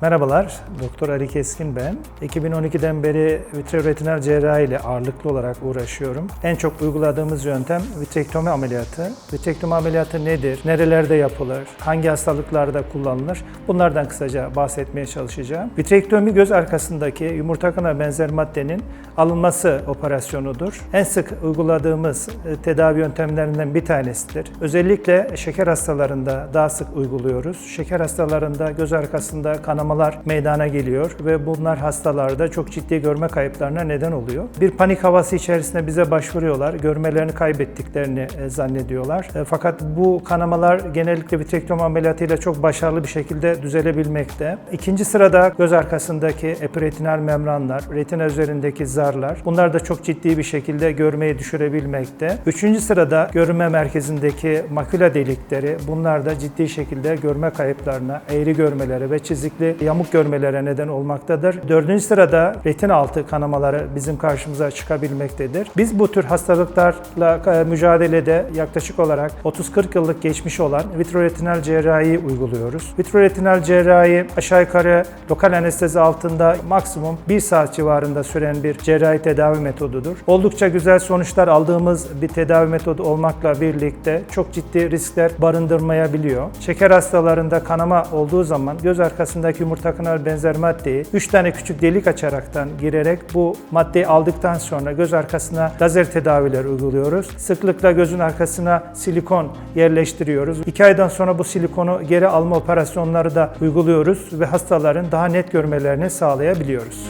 Merhabalar, Doktor Ali Keskin ben. 2012'den beri vitreoretinal cerrahi ile ağırlıklı olarak uğraşıyorum. En çok uyguladığımız yöntem vitrektomi ameliyatı. Vitrektomi ameliyatı nedir? Nerelerde yapılır? Hangi hastalıklarda kullanılır? Bunlardan kısaca bahsetmeye çalışacağım. Vitrektomi göz arkasındaki yumurta kana benzer maddenin alınması operasyonudur. En sık uyguladığımız e, tedavi yöntemlerinden bir tanesidir. Özellikle şeker hastalarında daha sık uyguluyoruz. Şeker hastalarında göz arkasında kanamalar meydana geliyor ve bunlar hastalarda çok ciddi görme kayıplarına neden oluyor. Bir panik havası içerisinde bize başvuruyorlar. Görmelerini kaybettiklerini e, zannediyorlar. E, Fakat bu kanamalar genellikle vitrektomi ameliyatıyla çok başarılı bir şekilde düzelebilmekte. İkinci sırada göz arkasındaki epiretinal membranlar, retina üzerindeki zarlar. Bunlar da çok ciddi bir şekilde görmeyi düşürebilmekte. Üçüncü sırada görme merkezindeki makula delikleri. Bunlar da ciddi şekilde görme kayıplarına, eğri görmelere ve çizikli yamuk görmelere neden olmaktadır. Dördüncü sırada retina altı kanamaları bizim karşımıza çıkabilmektedir. Biz bu tür hastalıklarla e, mücadelede yaklaşık olarak 30-40 yıllık geçmiş olan vitreoretinal cerrahi uyguluyoruz. Vitreoretinal cerrahi aşağı yukarı lokal anestezi altında maksimum 1 saat civarında süren bir cerrahi tedavi metodudur. Oldukça güzel sonuçlar aldığımız bir tedavi metodu olmakla birlikte çok ciddi riskler barındırmayabiliyor. Şeker hastalarında kanama olduğu zaman göz arkasındaki yumurta kanal benzer maddeyi 3 tane küçük delik açaraktan girerek bu maddeyi aldıktan sonra göz arkasına lazer tedaviler uyguluyoruz. Sıklıkla gözün arkasına silikon yerleştiriyoruz. 2 aydan sonra bu silikonu geri alma operasyonları da uyguluyoruz ve hastaların daha net görmelerini sağlayabiliyoruz.